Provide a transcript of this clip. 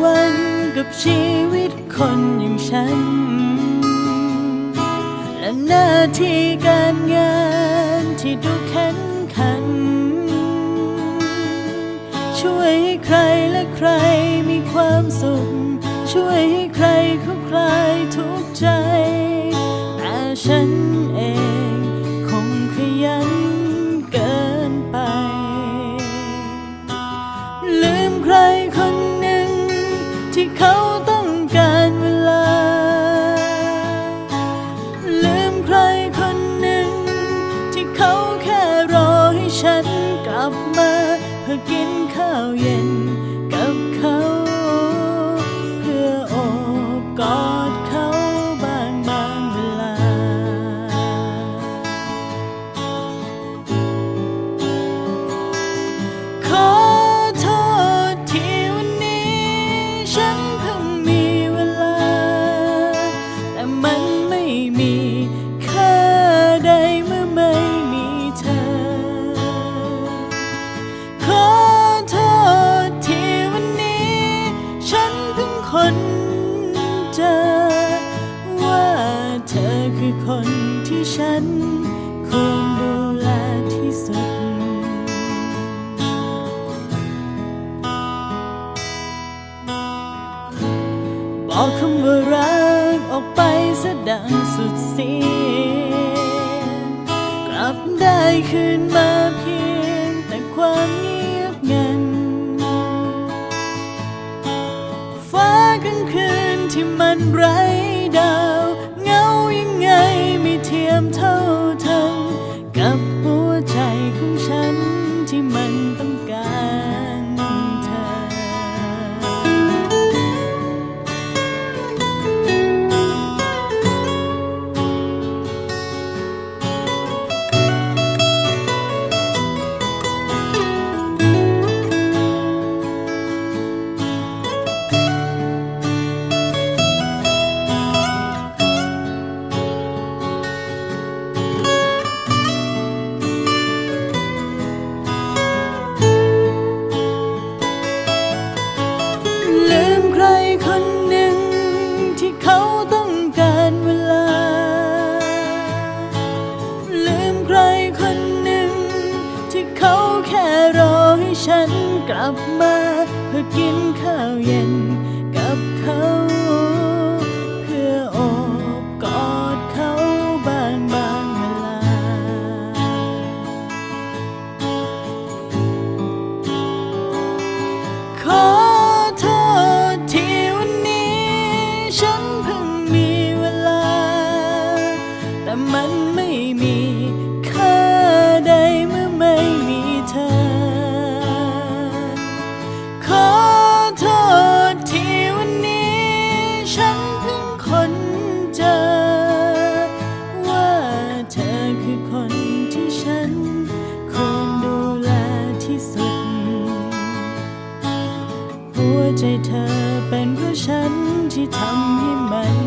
วันกับชีวิตคนอย่างฉัน และหน้าที่การงานที่ดูแข็งขัน ช่วยให้ใครและใครมีความสุข ช่วยให้ใคร อกินข้าวเย็นกับเขา เพื่อโอบกอดเขาบางบางเวลา ขอโทษที่วันนี้ ฉันเพิ่งมี คนเจอ ว่าเธอคือคนที่ฉันควรดูแลที่สุด บอกคำว่ารักออกไปซะดังสุดเสียงกลับได้คืนมาเพียงแต่ความเงียบ กลางคืนที่มันไร้ดาว เงายังไงไม่เทียมเท่าเธอ ฉันกลับมาเพื่อกินข้าวเย็นกับเขา เพื่อโอบกอดเขาบางบางเวลา ขอโทษที่วันนี้ ฉันเพิ่งมีเวลา แต่มัน ฉันเพิ่งค้นเจอ ว่าเธอคือคนที่ฉันควรดูแลที่สุด หัวใจเธอเป็นเพราะฉันที่ทำให้มัน